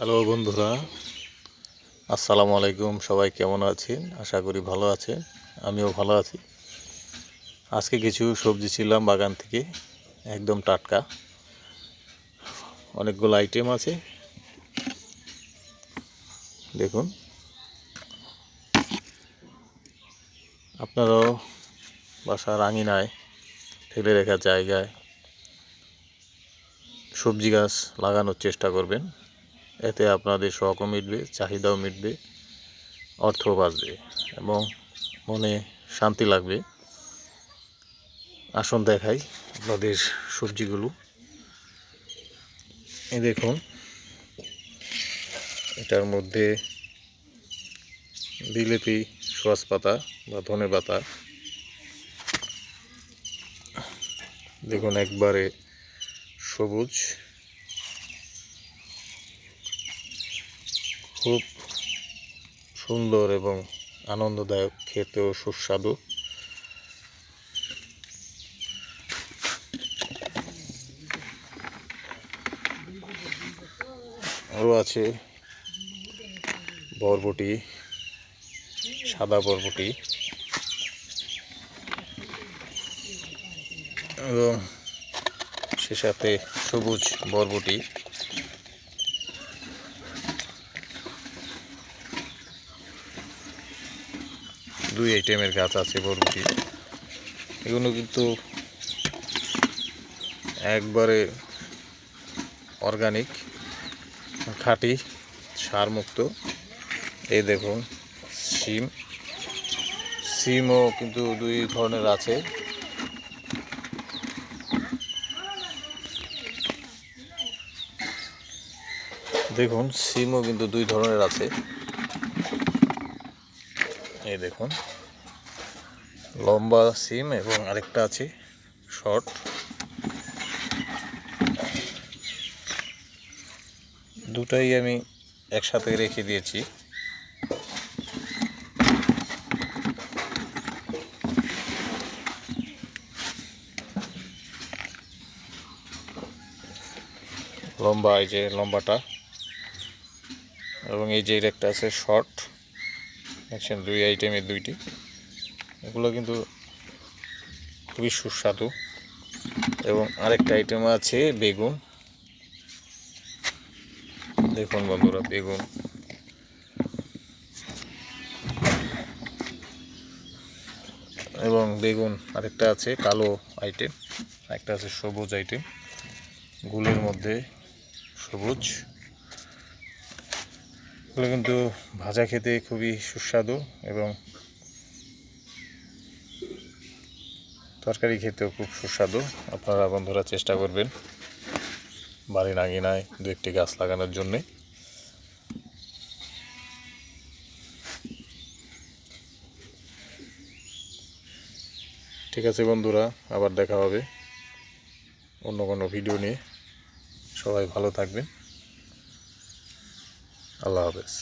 Hello বন্ধুরা, আসসালামু আলাইকুম, সবাই কেমন আছেন? আশা করি ভালো আছেন, আমিও ভালো আছি। আজকে কিছু সবজি ছিলাম বাগান থেকে, একদম টাটকা। অনেকগুলো আইটেম আছে। দেখুন। আপনারাও বাসার আঙিনায় ফেলে রেখা জায়গায় সবজি গাছ লাগানোর চেষ্টা করবেন। এতে আপনাদের শখও মিটবে, চাহিদাও মিটবে, অর্থও বাঁচবে এবং মনে শান্তি লাগবে। আসন দেখাই আপনাদের সবজিগুলো। এই দেখুন, এটার মধ্যে বিলেতি সোয়াস পাতা বা ধনে পাতা। দেখুন একবারে সবুজ। খুব সুন্দর এবং আনন্দদায়ক, খেতেও সুস্বাদু। আরও আছে বরবটি, সাদা বরবটি। এবং সে সাথে সবুজ বরবটি। দুই আইটেমের গাছ আছে, বরবটি। এগুলো কিন্তু একবারে অর্গানিক খাঁটি, সারমুক্ত। এই দেখুন সিম সিমও কিন্তু দুই ধরনের আছে। দেখুন সিমও কিন্তু দুই ধরনের আছে। এই দেখুন। লম্বা সিম এবং আরেকটা আছে শর্ট। দুটাই আমি একসাথে রেখে দিয়েছি। লম্বা এই যে লম্বাটা। এবং এই যে একটা আছে শর্ট। দেখছেন দুই আইটেমের দুইটি। এগুলো কিন্তু খুবই সুস্বাদু। এবং আরেকটা আইটেম আছে বেগুন। দেখুন বন্ধুরা, বেগুন। এবং বেগুন আরেকটা আছে কালো আইটেম একটা আছে সবুজ আইটেম গুলের মধ্যে সবুজ। এগুলো কিন্তু ভাজা খেতে খুবই সুস্বাদু এবং তরকারি খেতেও খুব সুস্বাদু। আপনারা বন্ধুরা চেষ্টা করবেন বাড়ির আঙিনায় দু একটি গাছ লাগানোর জন্যে। ঠিক আছে বন্ধুরা, আবার দেখা হবে অন্য কোনো ভিডিও নিয়ে। সবাই ভালো থাকবেন। আল্লাহ হাফেজ